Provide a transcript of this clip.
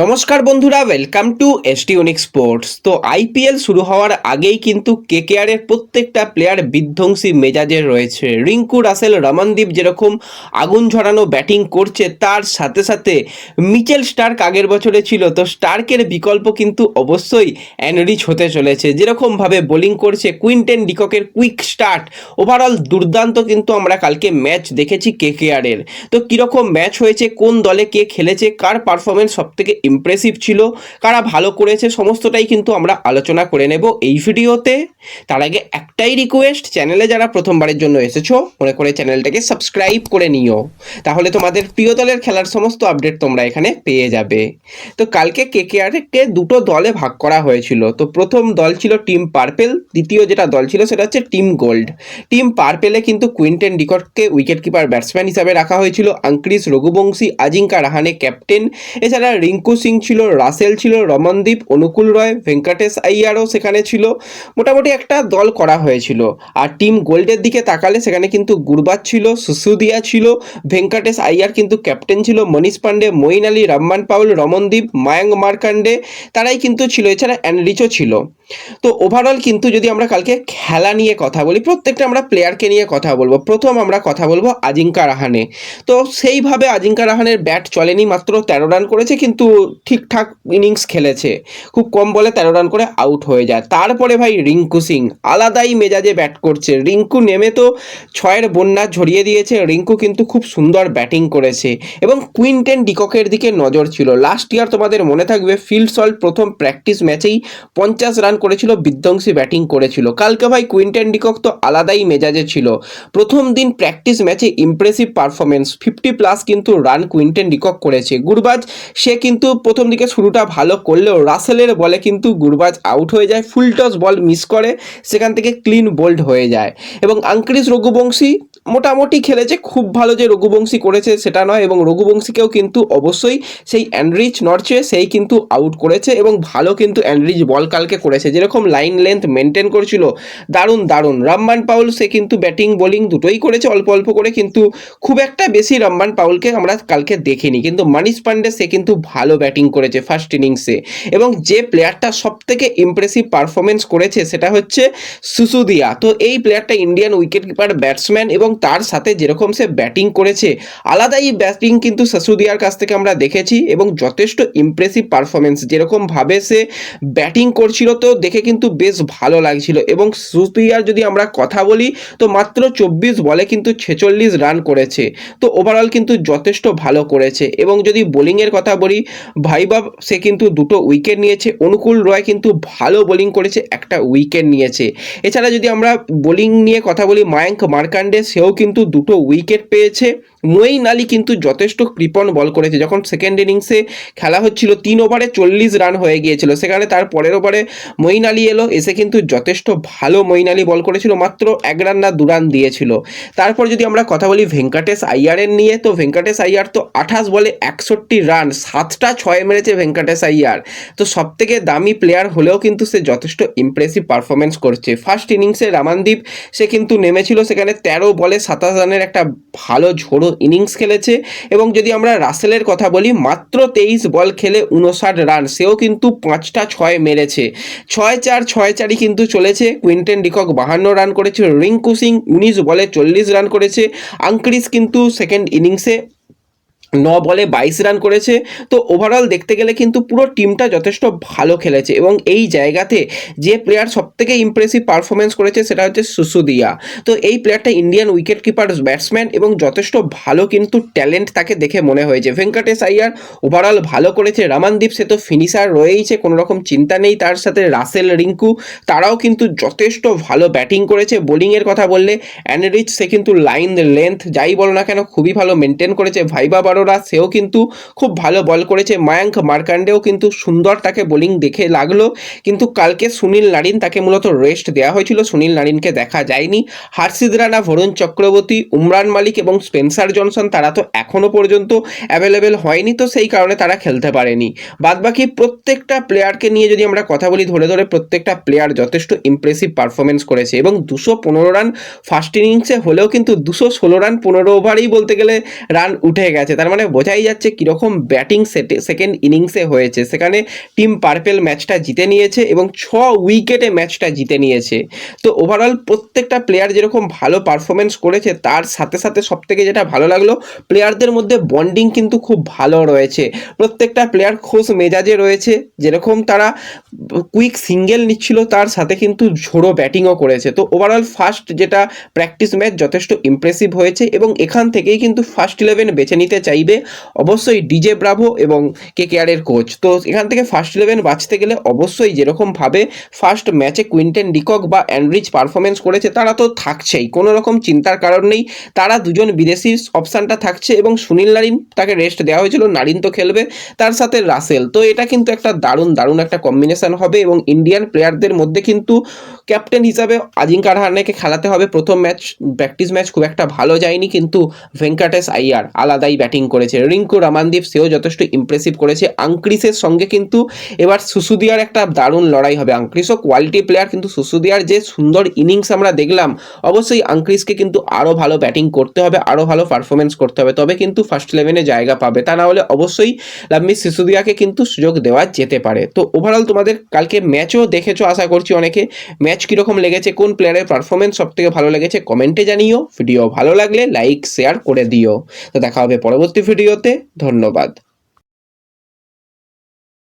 নমস্কার বন্ধুরা welcome to ST unique sports তো আইপিএল শুরু হওয়ার আগেই কিন্তু কেকেআরের প্রত্যেকটা প্লেয়ার বিধ্বংসী মেজাজের রয়েছে। রিঙ্কু, রাসেল, রমনদীপ যেরকম আগুন ঝরানো ব্যাটিং করছে, তার সাথে সাথে মিচেল স্টার্ক আগের বছরে ছিল, তো স্টার্কের বিকল্প কিন্তু অবশ্যই অ্যানরিচ হতে চলেছে। যেরকমভাবে বোলিং করছে, কুইন্টেন ডিককের কুইক স্টার্ট ওভারঅল দুর্দান্ত কিন্তু আমরা কালকে ম্যাচ দেখেছি কেকেআরের তো কীরকম ম্যাচ হয়েছে, কোন দলে কে খেলেছে, কার পারফরমেন্স সবথেকে ইমপ্রেসিভ ছিল। কারা ভালো করেছে সমস্তটাই কিন্তু আমরা আলোচনা করে নেব এই ভিডিওতে। তার আগে একটাই রিকোয়েস্ট চ্যানেলে যারা প্রথমবারের জন্য এসেছ, মনে করে চ্যানেলটাকে সাবস্ক্রাইব করে নিও। তাহলে তোমাদের প্রিয় দলের খেলার সমস্ত আপডেট তোমরা এখানে পেয়ে যাবে। তো কালকে কেকেআরকে দুটো দলে ভাগ করা হয়েছিল। তো প্রথম দল ছিল টিম পার্পেল দ্বিতীয় যেটা দল ছিল সেটা হচ্ছে টিম গোল্ড টিম পার্পেলে কিন্তু কুইন্টেন ডিকটকে উইকেট কিপার ব্যাটসম্যান হিসাবে রাখা হয়েছিল। আঙ্ক্রিস রঘুবংশী, আজিঙ্কা রাহানে ক্যাপ্টেন এছাড়া রিঙ্কু সিং ছিল, রাসেল ছিল, রমনদীপ, অনুকূল রয়, ভেঙ্কটেশ আইয়ারও সেখানে ছিল। মোটামুটি একটা দল করা হয়েছিল। আর টিম গোল্ডের দিকে তাকালে সেখানে কিন্তু গুরবাজ ছিল, সুসুদিয়া ছিল, ভেঙ্কটেশ আইয়ার কিন্তু ক্যাপ্টেন ছিল মনীষ পান্ডে মঈন আলী রহমান পাউল, রমনদীপ মায়াঙ্ক মার্কান্ডে তারাই কিন্তু ছিল। এছাড়া অ্যানরিচও ছিল। তো ওভারঅল কিন্তু যদি আমরা কালকে খেলা নিয়ে কথা বলি, প্রত্যেকটা আমরা প্লেয়ারকে নিয়ে কথা বলব। প্রথম আমরা কথা বলব আজিঙ্কা রাহানে। তো সেইভাবে আজিঙ্কা রাহানের ব্যাট চলেনি, মাত্র তেরো রান করেছে, কিন্তু ঠিকঠাক ইনিংস খেলেছে। খুব কম বলে তেরো রান করে আউট হয়ে যায়। তারপরে ভাই রিঙ্কু সিং, আলাদাই মেজাজে ব্যাট করছে। রিঙ্কু নেমে তো ছয়ের বন্যা ঝরিয়ে দিয়েছে। রিঙ্কু কিন্তু খুব সুন্দর ব্যাটিং করেছে এবং কুইন্টেন ডিককের দিকে নজর ছিল। লাস্ট ইয়ার তোমাদের মনে থাকবে, ফিল্ড সল্ট প্রথম প্র্যাকটিস ম্যাচেই পঞ্চাশ রান করেছিল, বিধ্বংসী ব্যাটিং করেছিল। কালকে ভাই কুইন্টেন ডিকক তো আলাদাই মেজাজে ছিল। প্রথম দিন প্র্যাকটিস ম্যাচে ইমপ্রেসিভ পারফরমেন্স ফিফটি প্লাস কিন্তু রান কুইন্টেন ডিকক করেছে। গুরবাজ, সে কিন্তু প্রথম দিকে শুরুটা ভালো করলেও রাসেলের বলে কিন্তু গুরবাজ আউট হয়ে যায় ফুল টস বল মিস করে, সেখান থেকে ক্লিন বোল্ড হয়ে যায়। এবং আঙ্ক্রিস রঘুবংশী মোটামুটি খেলেছে, খুব ভালো যে রঘুবংশী করেছে সেটা নয় এবং রঘুবংশীকেও কিন্তু অবশ্যই সেই অ্যান্ড্রিচ নড়ছে, সেই কিন্তু আউট করেছে এবং ভালো কিন্তু অ্যান্ড্রিচ বল কালকে করেছে। যেরকম লাইন লেন্থ মেনটেন করছিল, দারুণ দারুণ। রম্মান পাউল সে কিন্তু ব্যাটিং বোলিং দুটোই করেছে, অল্প অল্প করে কিন্তু খুব একটা বেশি রম্মান পাউলকে আমরা কালকে দেখিনি। কিন্তু মানিশ পান্ডে সে কিন্তু ভালো ব্যাটিং করেছে ফার্স্ট ইনিংসে এবং যে প্লেয়ারটা সব থেকে ইমপ্রেসিভ পারফরমেন্স করেছে সেটা হচ্ছে সুসুদিয়া। তো এই প্লেয়ারটা ইন্ডিয়ান উইকেট কিপার ব্যাটসম্যান এবং তার সাথে যেরকম সে ব্যাটিং করেছে, আলাদাই ব্যাটিং কিন্তু সাসুদিয়ার কাছ থেকে আমরা দেখেছি এবং যথেষ্ট ইমপ্রেসিভ পারফরমেন্স যেরকমভাবে সে ব্যাটিং করছিল তো দেখে কিন্তু বেশ ভালো লাগছিল এবং সুসুদিয়ার যদি আমরা কথা বলি, তো মাত্র চব্বিশ বলে কিন্তু ছেচল্লিশ রান করেছে। তো ওভারঅল কিন্তু যথেষ্ট ভালো করেছে এবং যদি বোলিংয়ের কথা বলি, ভাইবাব সে কিন্তু দুটো উইকেট নিয়েছে, অনুকূল রয় কিন্তু ভালো বোলিং করেছে, একটা উইকেট নিয়েছে। এছাড়া যদি আমরা বোলিং নিয়ে কথা বলি, মায়াঙ্ক মার্কান্ডে সেও কিন্তু দুটো উইকেট পেয়েছে। মঈন আলী কিন্তু যথেষ্ট কৃপণ বল করেছে। যখন সেকেন্ড ইনিংসে খেলা হচ্ছিল, তিন ওভারে চল্লিশ রান হয়ে গিয়েছিল। সেখানে তার পরের ওভারে মঈন আলী এলো। এসে কিন্তু যথেষ্ট ভালো মঈন আলী বল করেছিল। মাত্র এক রান না দু রান দিয়েছিল। তারপর যদি আমরা কথা বলি ভেঙ্কটেশ আইয়ারের নিয়ে, তো ভেঙ্কটেশ আইয়ার তো আঠাশ বলে একষট্টি রান সাতটা ছয় মেরেছে ভেঙ্কটেশ আইয়ার। তো সব থেকে দামি প্লেয়ার হলেও কিন্তু সে যথেষ্ট ইমপ্রেসিভ পারফরমেন্স করছে। ফার্স্ট ইনিংসে রামানদীপ, সে কিন্তু নেমেছিল। সেখানে তেরো বলে সাতাশ রানের একটা ভালো ঝোড়ো ইনিংস খেলেছে এবং যদি আমরা রাসেলের কথা বলি, মাত্র তেইশ বল খেলে উনষাট রান, সেও কিন্তু পাঁচটা ছয় মেরেছে। ছয় চার, ছয় চারই কিন্তু চলেছে। কুইন্টেন ডিকক বাহান্ন রান করেছে। রিঙ্কু সিং উনিশ বলে চল্লিশ রান করেছে। আঙ্ক্রিস কিন্তু সেকেন্ড ইনিংসে ন বলে বাইশ রান করেছে। তো ওভারঅল দেখতে গেলে কিন্তু পুরো টিমটা যথেষ্ট ভালো খেলেছে এবং এই জায়গাতে যে প্লেয়ার সবথেকে ইমপ্রেসিভ পারফরমেন্স করেছে সেটা হচ্ছে সুসুদিয়া। তো এই প্লেয়ারটা ইন্ডিয়ান উইকেট কিপার ব্যাটসম্যান এবং যথেষ্ট ভালো কিন্তু ট্যালেন্ট তাকে দেখে মনে হয়েছে। ভেঙ্কটেশ আইয়ার ওভারঅল ভালো করেছে। রামানদীপ সে তো ফিনিশার রয়েইছে, কোনো রকম চিন্তা নেই তার সাথে। রাসেল রিঙ্কু, তারাও কিন্তু যথেষ্ট ভালো ব্যাটিং করেছে। বোলিংয়ের কথা বললে অ্যানরিচ সে কিন্তু লাইন লেন্থ যাই বলো না কেন, খুবই ভালো মেনটেন করেছে। ভাইবা বারোরা সেও কিন্তু খুব ভালো বল করেছে। মায়াঙ্ক মার্কান্ডেও কিন্তু সুন্দর তাকে বোলিং দেখে লাগল। কিন্তু কালকে সুনীল নারিন তাকে মূলত রেস্ট দেওয়া হয়েছিল। সুনীল নারিনকে দেখা যায়নি। হার্ষিদ রানা ভরুণ চক্রবর্তী উমরান মালিক এবং স্পেন্সার জনসন তারা তো এখনও পর্যন্ত অ্যাভেলেবেল হয়নি, তো সেই কারণে তারা খেলতে পারেনি। বাদবাকি প্রত্যেকটা প্লেয়ারকে নিয়ে যদি আমরা কথা বলি, ধরে ধরে প্রত্যেকটা প্লেয়ার যথেষ্ট ইমপ্রেসিভ পারফরমেন্স করেছে এবং দুশো পনেরো রান ফার্স্ট ইনিংসে হলেও কিন্তু দুশো ষোলো রান পনেরো ওভারেই বলতে গেলে রান উঠে গেছে। তার মানে বোঝাই যাচ্ছে কীরকম ব্যাটিং সেটে সেকেন্ড ইনিংসে হয়েছে। সেখানে টিম পার্পেল ম্যাচটা জিতে নিয়েছে এবং ছ উইকেটে ম্যাচটা জিতে নিয়েছে। তো ওভারঅল প্রত্যেকটা প্লেয়ার যেরকম ভালো পারফরমেন্স করেছে, তার সাথে সাথে সবথেকে যেটা ভালো লাগল প্লেয়ারদের মধ্যে বন্ডিং কিন্তু খুব ভালো রয়েছে। প্রত্যেকটা প্লেয়ার খোশ মেজাজে রয়েছে, যেরকম তারা কুইক সিঙ্গেল নিচ্ছিল, তার সাথে কিন্তু ঝোড়ো ব্যাটিংও করেছে। তো ওভারঅল ফার্স্ট যেটা প্র্যাকটিস ম্যাচ যথেষ্ট ইমপ্রেসিভ হয়েছে এবং এখান থেকেই কিন্তু ফার্স্ট ইলেভেন বেছে নিতে চাইবে। অবশ্যই ডিজে ব্রাভো এবং কে কে কেয়ারের কোচ তো এখান থেকে ফার্স্ট ইলেভেন বাঁচতে গেলে অবশ্যই যেরকমভাবে ফার্স্ট ম্যাচে কুইন্টেন ডিকক বা অ্যান্ড্রিচ পারফরমেন্স করেছে, তারা তো থাকছেই। কোনো রকম চিন্তার কারণ নেই। তারা দুজন বিদেশি অপশানটা থাকছে এবং সুনীল নারিন তাকে রেস্ট দেওয়া হয়েছিল। নারিন তো খেলবে, তার সাথে রাসেল। তো এটা কিন্তু একটা দারুণ দারুণ একটা কম্বিনেশন হবে এবং ইন্ডিয়ান প্লেয়ারদের মধ্যে কিন্তু ক্যাপ্টেন হিসাবে আজিঙ্কা রাহানেকে খেলাতে হবে। প্রথম ম্যাচ প্র্যাকটিস ম্যাচ খুব একটা ভালো যায়নি, কিন্তু ভেঙ্কাটেশ আইয়ার আলাদাই ব্যাটিং করেছে। রিঙ্কু রামানদীপ সেও যথেষ্ট ইমপ্রেসিভ করেছে। আংক্রিসের সঙ্গে কিন্তু এবার সুসুদিয়ার একটা দারুণ লড়াই হবে। আংক্রিসও কোয়ালিটি প্লেয়ার কিন্তু সুসুদিয়ার যে সুন্দর ইনিংস আমরা দেখলাম, অবশ্যই আংক্রিসকে কিন্তু আরও ভালো ব্যাটিং করতে হবে আরও ভালো পারফরমেন্স করতে হবে। তবে কিন্তু ফার্স্ট ইলেভেনে জায়গা পাবে। তা না হলে অবশ্যই লাম্মি সিসুদিয়াকে কিন্তু সুযোগ দেওয়া যেতে পারে। তো ওভারঅল তোমাদের কালকে ম্যাচও দেখেছ, আশা করছি অনেকে। ম্যাচ কীরকম লেগেছে, কোন প্লেয়ারের পারফরমেন্স সব থেকে ভালো লেগেছে কমেন্টে জানিও। ভিডিও ভালো লাগলে লাইক শেয়ার করে দিও। তো দেখা হবে পরবর্তী ভিডিওতে ধন্যবাদ।